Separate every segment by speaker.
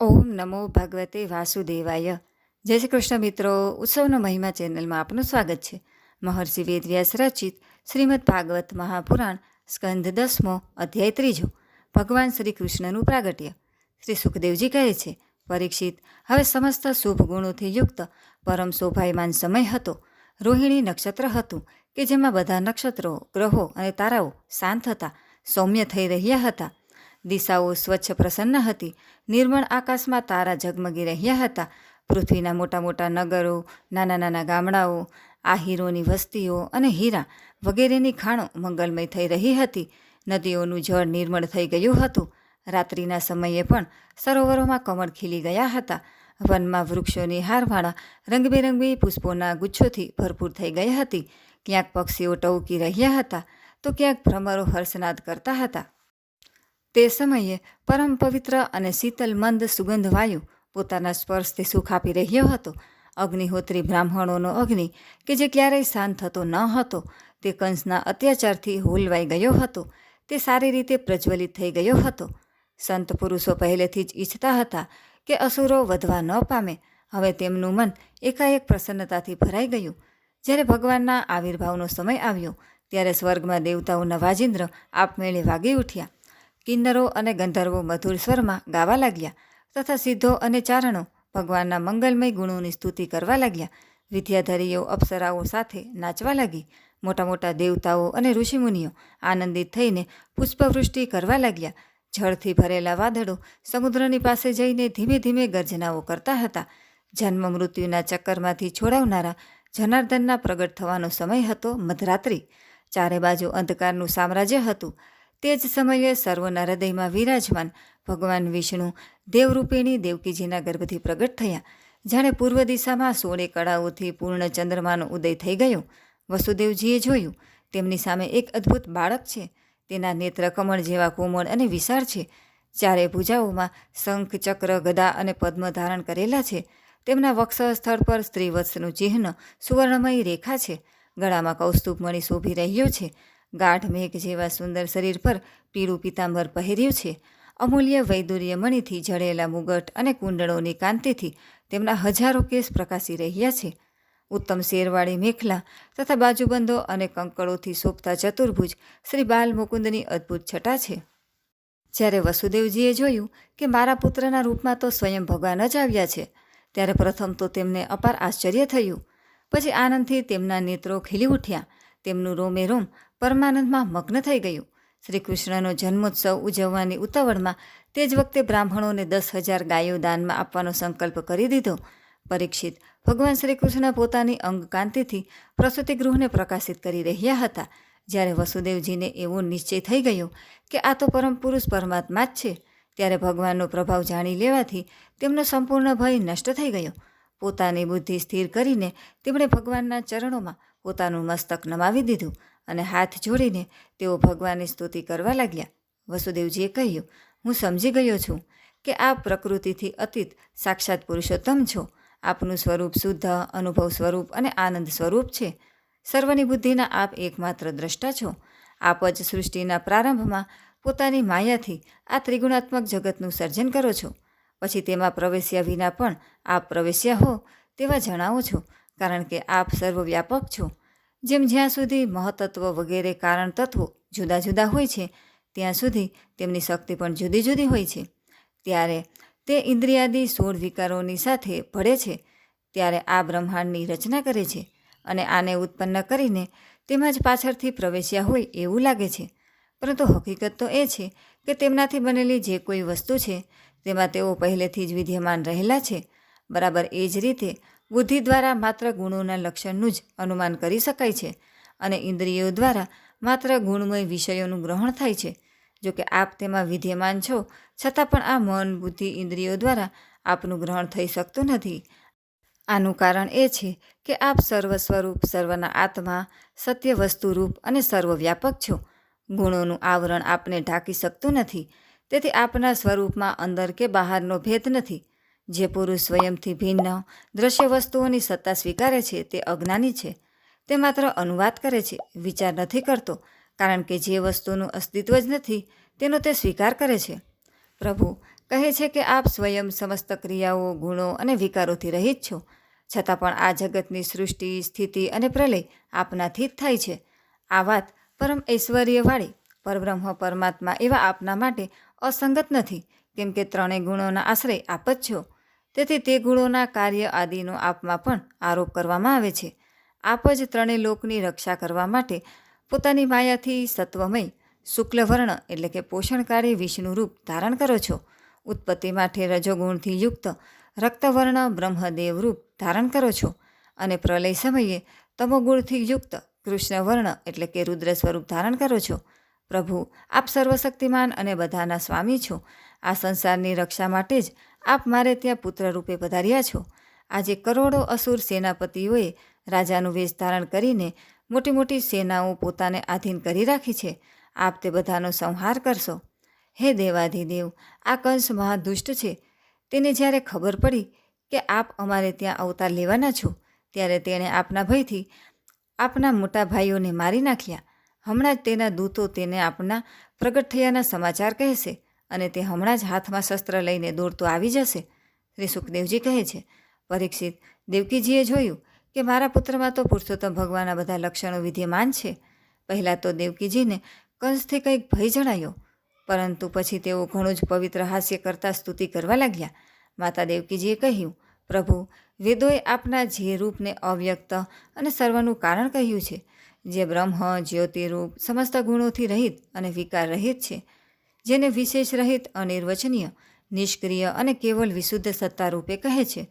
Speaker 1: ઓમ નમો ભગવતે વાસુદેવાય. જય શ્રી કૃષ્ણ મિત્રો, ઉત્સવનો મહિમા ચેનલમાં આપનું સ્વાગત છે. મહર્ષિ વેદવ્યાસ રચિત શ્રીમદ ભાગવત મહાપુરાણ, સ્કંદ દસમો અધ્યાય ત્રીજો. ભગવાન શ્રી કૃષ્ણનું પ્રાગટ્ય. શ્રી સુખદેવજી કહે છે, પરીક્ષિત, હવે સમસ્ત શુભ ગુણોથી યુક્ત, પરમ શોભાયમાન સમય હતો. રોહિણી નક્ષત્ર હતું કે જેમાં બધા નક્ષત્રો, ગ્રહો અને તારાઓ શાંત હતા, સૌમ્ય થઈ રહ્યા હતા. દિશાઓ સ્વચ્છ પ્રસન્ન હતી. નિર્મળ આકાશમાં તારા ઝગમગી રહ્યા હતા. પૃથ્વીના મોટા મોટા નગરો, નાના નાના ગામડાઓ આ હીરોની વસ્તીઓ અને હીરા વગેરેની ખાણો મંગલમય થઈ રહી હતી. નદીઓનું જળ નિર્મળ થઈ ગયું હતું. રાત્રિના સમયે પણ સરોવરોમાં કમળ ખીલી ગયા હતા. વનમાં વૃક્ષોની હારવાળા રંગબેરંગી પુષ્પોના ગુચ્છોથી ભરપૂર થઈ ગઈ હતી. ક્યાંક પક્ષીઓ ટવકી રહ્યા હતા. તો ક્યાંક ભ્રમરો હર્ષનાદ કરતા હતા. તે સમયે પરમ પવિત્ર અને શીતલ મંદ સુગંધ વાયુ પોતાના સ્પર્શથી સુખ આપી રહ્યો હતો. અગ્નિહોત્રી બ્રાહ્મણોનો અગ્નિ, કે જે ક્યારેય શાંત થતો ન હતો, તે કંસના અત્યાચારથી હોલવાઈ ગયો હતો. તે સારી રીતે પ્રજ્વલિત થઈ ગયો હતો. સંત પુરુષો પહેલેથી જ ઈચ્છતા હતા કે અસુરો વધવા ન પામે. હવે તેમનું મન એકાએક પ્રસન્નતાથી ભરાઈ ગયું. જ્યારે ભગવાનના આવિર્ભાવનો સમય આવ્યો, ત્યારે સ્વર્ગમાં દેવતાઓના વાજિંદ્ર આપમેળે વાગી ઉઠ્યા. કિન્નરો અને ગંધર્વો મધુર સ્વરમાં ગાવા લાગ્યા તથા સિદ્ધો અને ચારણો ભગવાનના મંગલમય ગુણોની સ્તુતિ કરવા લાગ્યા. વિદ્યાધરીઓ, અપ્સરાઓ સાથે નાચવા લાગી. મોટા મોટા દેવતાઓ અને ઋષિમુનિઓ આનંદિત થઈને પુષ્પવૃષ્ટિ કરવા લાગ્યા. જળથી ભરેલા વાદળો સમુદ્રની પાસે જઈને ધીમે ધીમે ગર્જનાઓ કરતા હતા. જન્મ મૃત્યુના ચક્કરમાંથી છોડાવનારા જનાર્દનના પ્રગટ થવાનો સમય હતો મધરાત્રિ. ચારે બાજુ અંધકારનું સામ્રાજ્ય હતું. તે જ સમયે સર્વના હૃદયમાં વિરાજમાન ભગવાન વિષ્ણુ દેવરૂપિણી દેવકીજીના ગર્ભથી પ્રગટ થયા. જાણે પૂર્વ દિશામાં સોળે કળાઓથી પૂર્ણ ચંદ્રમાનો ઉદય થઈ ગયો. વસુદેવજીએ જોયું, તેમની સામે એક અદ્ભુત બાળક છે. તેના નેત્ર કમળ જેવા કોમળ અને વિશાળ છે. ચારે ભૂજાઓમાં શંખ, ચક્ર, ગદા અને પદ્મ ધારણ કરેલા છે. તેમના વક્ષ સ્થળ પર સ્ત્રીવત્સનું ચિહ્ન સુવર્ણમય રેખા છે. ગળામાં કૌસ્તુભમણી શોભી રહ્યો છે. ગાઢ મેઘ જેવા સુંદર શરીર પર પીળું પીતાંબર પહેર્યું છે. અમૂલ્ય વૈદુર્ય મણીથી જડેલા મુગટ અને કુંડળોની કાંતિથી તેમના હજારો કેસ પ્રકાશી રહ્યા છે. ઉત્તમ શેરવાળી મેખલા તથા બાજુબંધો અને કંકળોથી શોભતા ચતુર્ભુજ શ્રી બાલ મુકુંદની અદ્ભુત છટા છે. જ્યારે વસુદેવજીએ જોયું કે મારા પુત્રના રૂપમાં તો સ્વયં ભગવાન જ આવ્યા છે, ત્યારે પ્રથમ તો તેમને અપાર આશ્ચર્ય થયું. પછી આનંદથી તેમના નેત્રો ખીલી ઉઠ્યા. તેમનું રોમે રોમ પરમાનંદમાં મગ્ન થઈ ગયું. શ્રી કૃષ્ણનો જન્મોત્સવ ઉજવવાની ઉતાવળમાં તે જ વખતે બ્રાહ્મણોને દસ હજાર ગાયો દાનમાં આપવાનો સંકલ્પ કરી દીધો. પરીક્ષિત ભગવાન શ્રી કૃષ્ણ પોતાની અંગ કાંતિથી પ્રસૂતિ ગૃહને પ્રકાશિત કરી રહ્યા હતા. જ્યારે વસુદેવજીને એવો નિશ્ચય થઈ ગયો કે આ તો પરમ પુરુષ પરમાત્મા જ છે, ત્યારે ભગવાનનો પ્રભાવ જાણી લેવાથી તેમનો સંપૂર્ણ ભય નષ્ટ થઈ ગયો. પોતાની બુદ્ધિ સ્થિર કરીને તેમણે ભગવાનના ચરણોમાં પોતાનું મસ્તક નમાવી દીધું અને હાથ જોડીને તેઓ ભગવાનની સ્તુતિ કરવા લાગ્યા. વસુદેવજીએ કહ્યું, હું સમજી ગયો છું કે આ પ્રકૃતિથી અતીત સાક્ષાત પુરુષોત્તમ છો. આપનું સ્વરૂપ શુદ્ધ, અનુભવ સ્વરૂપ અને આનંદ સ્વરૂપ છે. સર્વની બુદ્ધિના આપ એકમાત્ર દ્રષ્ટા છો. આપ જ સૃષ્ટિના પ્રારંભમાં પોતાની માયાથી આ ત્રિગુણાત્મક જગતનું સર્જન કરો છો. પછી તેમાં પ્રવેશ્યા વિના પણ આપ પ્રવેશ્યા હો તેવા જણાવો છો. કારણ કે આપ સર્વવ્યાપક છો. જેમ જ્યાં સુધી મહતત્વ વગેરે કારણ તત્વો જુદા જુદા હોય છે, ત્યાં સુધી તેમની શક્તિ પણ જુદી જુદી હોય છે. ત્યારે તે ઇન્દ્રિયાદી સોળ વિકારોની સાથે ભળે છે, ત્યારે આ બ્રહ્માંડની રચના કરે છે અને આને ઉત્પન્ન કરીને તેમાં જ પાછળથી પ્રવેશ્યા હોય એવું લાગે છે. પરંતુ હકીકત તો એ છે કે તેમનાથી બનેલી જે કોઈ વસ્તુ છે, તેમાં તેઓ પહેલેથી જ વિદ્યમાન રહેલા છે. બરાબર એ જ રીતે બુદ્ધિ દ્વારા માત્ર ગુણોના લક્ષણનું જ અનુમાન કરી શકાય છે અને ઇન્દ્રિયો દ્વારા માત્ર ગુણમય વિષયોનું ગ્રહણ થાય છે. જો કે આપ તેમાં વિદ્યમાન છો, છતાં પણ આ મન, બુદ્ધિ, ઇન્દ્રિયો દ્વારા આપનું ગ્રહણ થઈ શકતું નથી. આનું કારણ એ છે કે આપ સર્વ સ્વરૂપ સર્વના આત્મા સત્ય વસ્તુરૂપ અને સર્વવ્યાપક છો. ગુણોનું આવરણ આપને ઢાંકી શકતું નથી, તેથી આપના સ્વરૂપમાં અંદર કે બહારનો ભેદ નથી. જે પુરુષ સ્વયંથી ભિન્ન દ્રશ્ય વસ્તુઓની સત્તા સ્વીકારે છે તે અજ્ઞાની છે. તે માત્ર અનુવાદ કરે છે, વિચાર નથી કરતો, કારણ કે જે વસ્તુનું અસ્તિત્વ જ નથી, તેનો તે સ્વીકાર કરે છે. પ્રભુ, કહે છે કે આપ સ્વયં સમસ્ત ક્રિયાઓ, ગુણો અને વિકારોથી રહિત છો. છતાં પણ આ જગતની સૃષ્ટિ, સ્થિતિ અને પ્રલય આપનાથી જ થાય છે. આ વાત પરમ ઐશ્વર્યવાળી, પરબ્રહ્મ, પરમાત્મા એવા આપના માટે અસંગત નથી, કેમ કે ત્રણેય ગુણોના આશ્રય આપ જ છો. તેથી તે ગુણોના કાર્ય આદિનો આપમાં પણ આરોપ કરવામાં આવે છે. આપ જ ત્રણેય લોકની રક્ષા કરવા માટે પોતાની માયાથી સત્વમય, શુક્લવર્ણ એટલે કે પોષણકારી વિષ્ણુ રૂપ ધારણ કરો છો. ઉત્પત્તિ માટે રજોગુણથી યુક્ત રક્તવર્ણ બ્રહ્મદેવ રૂપ ધારણ કરો છો અને પ્રલય સમયે તમોગુણથી યુક્ત કૃષ્ણવર્ણ એટલે કે રુદ્ર સ્વરૂપ ધારણ કરો છો. પ્રભુ, આપ સર્વશક્તિમાન અને બધાના સ્વામી છો. આ સંસારની રક્ષા માટે જ આપ મારે ત્યાં પુત્ર રૂપે પધાર્યા છો. આજે કરોડો અસુર સેનાપતિઓએ રાજાનું વેશ ધારણ કરીને મોટી મોટી સેનાઓ પોતાને આધીન કરી રાખી છે. આપ તે બધાનો સંહાર કરશો. હે દેવાધિદેવ, આ કંસ મહાદુષ્ટ છે. તેને જ્યારે ખબર પડી કે આપ અમારે ત્યાં અવતાર લેવાના છો, ત્યારે તેણે આપના ભયથી આપના મોટા ભાઈઓને મારી નાખ્યા. હમણાં જ તેના દૂતો તેને આપના પ્રગટ થયાના સમાચાર કહેશે. અને તે હમણાં જ હાથમાં શસ્ત્ર લઈને દોડતો આવી જશે, શ્રી સુખદેવજી કહે છે. પરીક્ષિત, દેવકીજીએ જોયું કે મારા પુત્રમાં તો પુરુષોત્તમ ભગવાનના બધા લક્ષણો વિદ્યમાન છે. પહેલાં તો દેવકીજીને કંસથી કંઈક ભય જણાયો, પરંતુ પછી તેઓ ઘણું જ પવિત્ર હાસ્ય કરતાં સ્તુતિ કરવા લાગ્યા. માતા દેવકીજીએ કહ્યું, પ્રભુ, વેદોએ આપના જે રૂપને અવ્યક્ત અને સર્વનું કારણ કહ્યું છે. જે બ્રહ્મ, જ્યોતિરૂપ, સમસ્ત ગુણોથી રહિત અને વિકાર રહિત છે. જેને વિશેષ રહિત, અનિર્વચનીય, નિષ્ક્રિય અને કેવલ વિશુદ્ધ સત્તા રૂપે કહે છે.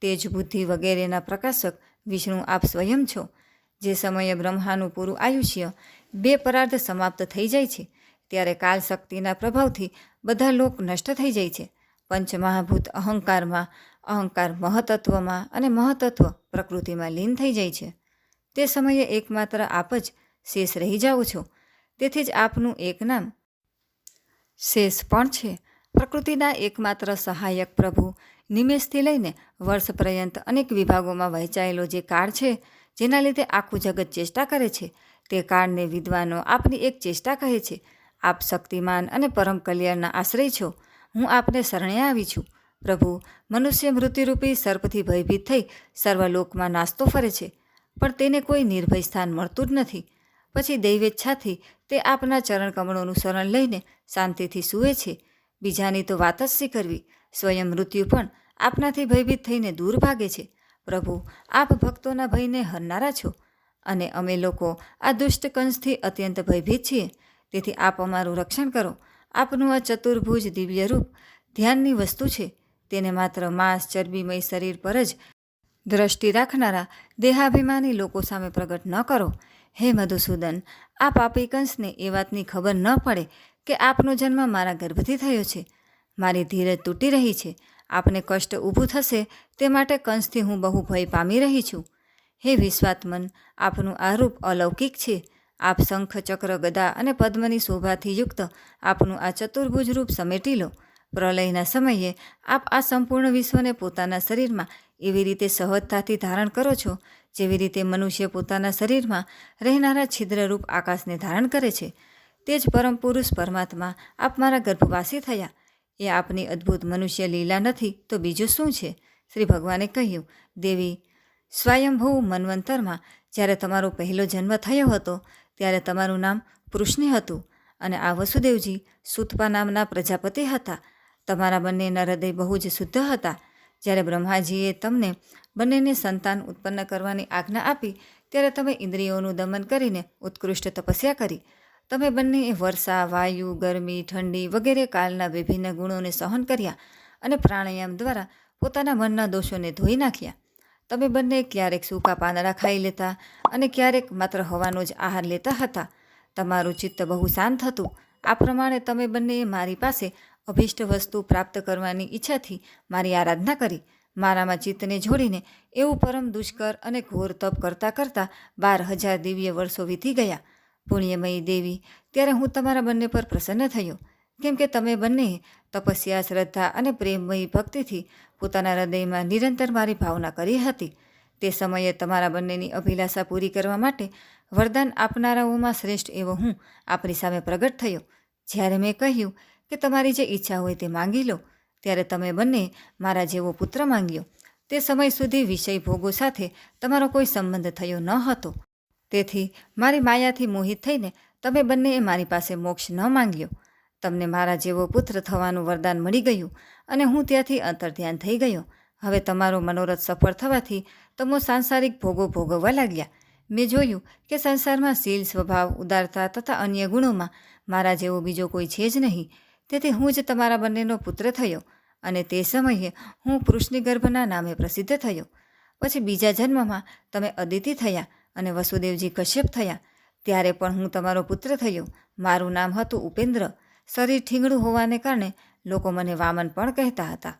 Speaker 1: તેજ બુદ્ધિ વગેરેના પ્રકાશક વિષ્ણુ આપ સ્વયં છો. જે સમયે બ્રહ્માનું પૂરું આયુષ્ય બે પરાર્ધ સમાપ્ત થઈ જાય છે, ત્યારે કાલ શક્તિના પ્રભાવથી બધા લોક નષ્ટ થઈ જાય છે. પંચમહાભૂત અહંકારમાં, અહંકાર મહતત્વમાં અને મહતત્વ પ્રકૃતિમાં લીન થઈ જાય છે. તે સમયે એકમાત્ર આપ જ શેષ રહી જાઓ છો. તેથી જ આપનું એક નામ શેષ પણ છે. પ્રકૃતિના એકમાત્ર સહાયક પ્રભુ, નિમેષથી લઈને વર્ષ પર્યંત અનેક વિભાગોમાં વહેંચાયેલો જે કાળ છે, જેના લીધે આખું જગત ચેષ્ટા કરે છે. તે કાળને વિદ્વાનો આપની એક ચેષ્ટા કહે છે. આપ શક્તિમાન અને પરમ કલ્યાણના આશ્રય છો. હું આપને શરણે આવી છું. પ્રભુ, મનુષ્ય મૃત્યુરૂપી સર્પથી ભયભીત થઈ સર્વલોકમાં નાસ્તો ફરે છે, પણ તેને કોઈ નિર્ભય સ્થાન મળતું જ નથી. પછી દૈવેચ્છાથી તે આપના ચરણકમળોનું શરણ લઈને શાંતિથી સૂવે છે. બીજાની તો વાત જ શી સ્વયં મૃત્યુ પણ આપનાથી ભયભીત થઈને દૂર ભાગે છે. પ્રભુ, આપ ભક્તોના ભયને હરનારા છો અને અમે લોકો આ દુષ્ટ કંસથી અત્યંત ભયભીત છીએ. તેથી આપ અમારું રક્ષણ કરો. આપનું આ ચતુર્ભુજ દિવ્ય રૂપ ધ્યાનની વસ્તુ છે. તેને માત્ર માંસ, ચરબીમય શરીર પર જ દ્રષ્ટિ રાખનારા દેહાભિમાની લોકો સામે પ્રગટ ન કરો. હે મધુસૂદન આ પાપી કંસને એ વાતની ખબર ન પડે કે આપનો જન્મ મારા ગર્ભથી થયો છે. મારી ધીરજ તૂટી રહી છે. આપને કષ્ટ ઊભું થશે તે માટે કંસથી હું બહુ ભય પામી રહી છું. હે વિશ્વાત્મન, આપનું આ રૂપ અલૌકિક છે. આપ શંખ, ચક્ર, ગદા અને પદ્મની શોભાથી યુક્ત આપનું આ ચતુર્ભુજ રૂપ સમેટી લો. પ્રલયના સમયે આપ આ સંપૂર્ણ વિશ્વને પોતાના શરીરમાં એવી રીતે સહજતાથી ધારણ કરો છો જેવી રીતે મનુષ્ય પોતાના શરીરમાં રહેનારા છિદ્રરૂપ આકાશને ધારણ કરે છે, તે જ પરમ પુરુષ પરમાત્મા આપ મારા ગર્ભવાસી થયા. એ આપની અદ્ભુત મનુષ્ય લીલા નથી, તો બીજું શું છે? શ્રી ભગવાને કહ્યું, દેવી સ્વયંભૂ મન્વંતરમાં જ્યારે તમારો પહેલો જન્મ થયો હતો, ત્યારે તમારું નામ પૃષ્ણિ હતું અને આ વસુદેવજી સુતપા નામના પ્રજાપતિ હતા. તમારા બંનેના હૃદય બહુ જ શુદ્ધ હતા. જ્યારે બ્રહ્માજીએ તમને બંનેને સંતાન ઉત્પન્ન કરવાની આજ્ઞા આપી, ત્યારે તમે ઇન્દ્રિયોનું દમન કરીને ઉત્કૃષ્ટ તપસ્યા કરી. તમે બંને વર્ષા, વાયુ, ગરમી, ઠંડી વગેરે કાલના વિભિન્ન ગુણોને સહન કર્યા અને પ્રાણાયામ દ્વારા પોતાના મનના દોષોને ધોઈ નાખ્યા. તમે બંને ક્યારેક સૂકા પાંદડા ખાઈ લેતા અને ક્યારેક માત્ર હવાનો જ આહાર લેતા હતા. તમારું ચિત્ત બહુ શાંત હતું. આ પ્રમાણે તમે બંનેએ મારી પાસે અભિષ્ટ વસ્તુ પ્રાપ્ત કરવાની ઈચ્છાથી મારી આરાધના કરી. મારામાં ચિત્તને જોડીને એવું પરમ દુષ્કર અને ઘોર તપ કરતાં કરતાં બાર હજાર દિવ્ય વર્ષો વીતી ગયા. પુણ્યમયી દેવી, ત્યારે હું તમારા બંને પર પ્રસન્ન થયો. કેમ કે તમે બંને તપસ્યા, શ્રદ્ધા અને પ્રેમમયી ભક્તિથી પોતાના હૃદયમાં નિરંતર મારી ભાવના કરી હતી. તે સમયે તમારા બંનેની અભિલાષા પૂરી કરવા માટે વરદાન આપનારાઓમાં શ્રેષ્ઠ એવો હું આપણી સામે પ્રગટ થયો. જ્યારે મેં કહ્યું કે તમારી જે ઈચ્છા હોય તે માંગી લો. ત્યારે તમે બંને મારા જેવો પુત્ર માંગ્યો. તે સમય સુધી વિષય ભોગો સાથે તમારો કોઈ સંબંધ થયો ન હતો. તેથી મારી માયાથી મોહિત થઈને તમે બંનેએ મારી પાસે મોક્ષ ન માંગ્યો. તમને મારા જેવો પુત્ર થવાનું વરદાન મળી ગયું અને હું ત્યાંથી અંતર્ધ્યાન થઈ ગયો. હવે તમારો મનોરથ સફળ થવાથી તમો સાંસારિક ભોગો ભોગવવા લાગ્યા. મેં જોયું કે સંસારમાં શીલ સ્વભાવ, ઉદારતા તથા અન્ય ગુણોમાં મારા જેવો બીજો કોઈ છે જ નહીં. તેથી હું જ તમારા બંનેનો પુત્ર થયો અને તે સમયે હું પુરુષની ગર્ભના નામે પ્રસિદ્ધ થયો. પછી બીજા જન્મમાં તમે અદિતિ થયા અને વસુદેવજી કશ્યપ થયા. ત્યારે પણ હું તમારો પુત્ર થયો. મારું નામ હતું ઉપેન્દ્ર. શરીર ઠીંગણું હોવાને કારણે લોકો મને વામન પણ કહેતા હતા.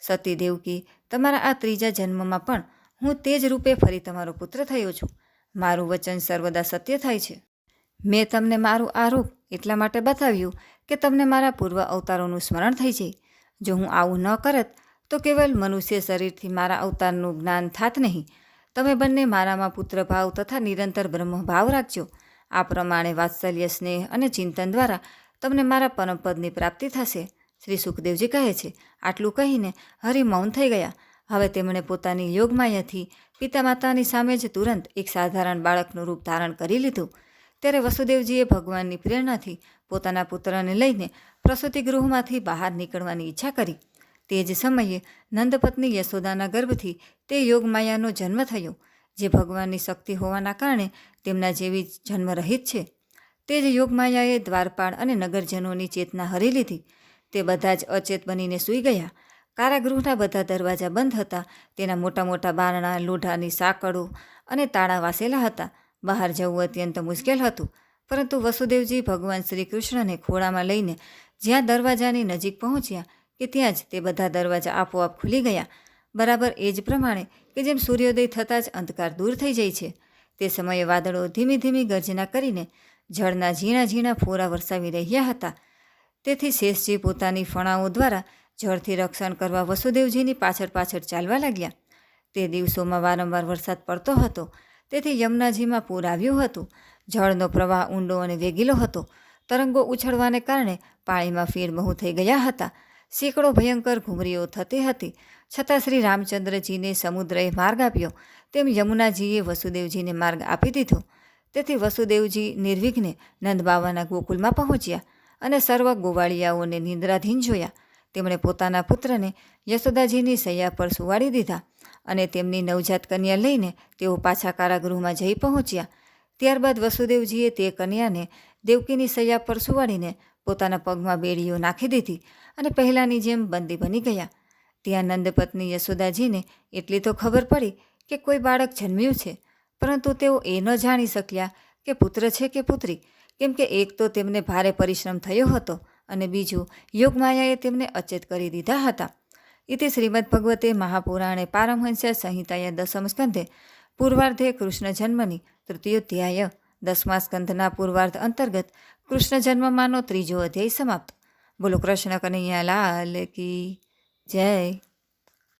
Speaker 1: સતી દેવકી તમારા આ ત્રીજા જન્મમાં પણ હું તે જ રૂપે ફરી તમારો પુત્ર થયો છું. મારું વચન સર્વદા સત્ય થાય છે. મેં તમને મારું આ રૂપ એટલા માટે બતાવ્યું કે તમને મારા પૂર્વ અવતારોનું સ્મરણ થઈ જાય. જો હું આવું ન કરત, તો કેવલ મનુષ્ય શરીરથી મારા અવતારનું જ્ઞાન થાત નહીં. તમે બંને મારામાં પુત્રભાવ તથા નિરંતર બ્રહ્મભાવ રાખજો. આ પ્રમાણે વાત્સલ્ય, સ્નેહ અને ચિંતન દ્વારા તમને મારા પરમપદની પ્રાપ્તિ થશે. શ્રી સુખદેવજી કહે છે, આટલું કહીને હરિ મૌન થઈ ગયા. હવે તેમણે પોતાની યોગમાયાથી પિતા માતાની સામે જ તુરંત એક સાધારણ બાળકનું રૂપ ધારણ કરી લીધું. ત્યારે વસુદેવજીએ ભગવાનની પ્રેરણાથી પોતાના પુત્રને લઈને પ્રસૂતિ ગૃહમાંથી બહાર નીકળવાની ઈચ્છા કરી. તે જ સમયે નંદપત્ની યશોદાના ગર્ભથી તે યોગમાયાનો જન્મ થયો, જે ભગવાનની શક્તિ હોવાના કારણે તેમના જેવી જન્મરહિત છે. તે જ યોગમાયાએ દ્વારપાળ અને નગરજનોની ચેતના હરી લીધી. તે બધા જ અચેત બનીને સૂઈ ગયા. કારાગૃહના બધા દરવાજા બંધ હતા. તેના મોટા મોટા બારણા, લોઢાની સાંકળો અને તાળા વાસેલા હતા. બહાર જવું અત્યંત મુશ્કેલ હતું, પરંતુ વસુદેવજી ભગવાન શ્રી કૃષ્ણને ખોળામાં લઈને જ્યાં દરવાજાની નજીક પહોંચ્યા કે ત્યાં જ તે બધા દરવાજા આપોઆપ ખુલી ગયા. બરાબર એ જ પ્રમાણે કે જેમ સૂર્યોદય થતાં જ અંધકાર દૂર થઈ જાય છે, તે સમયે વાદળો ધીમી ધીમી ગર્જના કરીને જળના ઝીણા ઝીણા ફોરા વરસાવી રહ્યા હતા. તેથી શેષજી પોતાની ફણાઓ દ્વારા જળથી રક્ષણ કરવા વસુદેવજીની પાછળ પાછળ ચાલવા લાગ્યા. તે દિવસોમાં વારંવાર વરસાદ પડતો હતો તેથી યમુનાજીમાં પૂર આવ્યું હતું. જળનો પ્રવાહ ઊંડો અને વેગીલો હતો. તરંગો ઉછળવાને કારણે પાણીમાં ફેરમહુ થઈ ગયા હતા. સેંકડો ભયંકર ઘૂમરીઓ થતી હતી. છતાં શ્રી રામચંદ્રજીને સમુદ્રએ માર્ગ આપ્યો. તેમ યમુનાજીએ વસુદેવજીને માર્ગ આપી દીધો. તેથી વસુદેવજી નિર્વિઘ્ને નંદબાવાના ગોકુલમાં પહોંચ્યા અને સર્વ ગોવાળિયાઓને નિંદ્રાધીન જોયા. તેમણે પોતાના પુત્રને યશોદાજીની સૈયા પર સુવાડી દીધા અને તેમની નવજાત કન્યા લઈને તેઓ પાછા કારાગૃહમાં જઈ પહોંચ્યા. ત્યારબાદ વસુદેવજીએ તે કન્યાને દેવકીની સૈયા પર સુવાડીને પોતાના પગમાં બેડીઓ નાખી દીધી અને પહેલાંની જેમ બંદી બની ગયા. ત્યાં નંદપત્ની યશોદાજીને એટલી તો ખબર પડી કે કોઈ બાળક જન્મ્યું છે, પરંતુ તેઓ એ ન જાણી શક્યા કે પુત્ર છે કે પુત્રી. કેમ કે એક તો તેમને ભારે પરિશ્રમ થયો હતો અને બીજું, યોગમાયાએ તેમને અચેત કરી દીધા હતા. ઇતિ શ્રીમદ ભગવતે મહાપુરાણે પારમહંસ્ય સંહિતાય દસમ સ્કંધે પૂર્વાર્ધે કૃષ્ણ જન્મની તૃતીયોધ્યાય દસમા સ્કંધના પૂર્વાર્ધ અંતર્ગત કૃષ્ણ જન્મમાંનો ત્રીજો અધ્યાય સમાપ્ત. બોલો કૃષ્ણ કનૈયા લાલ કી જય.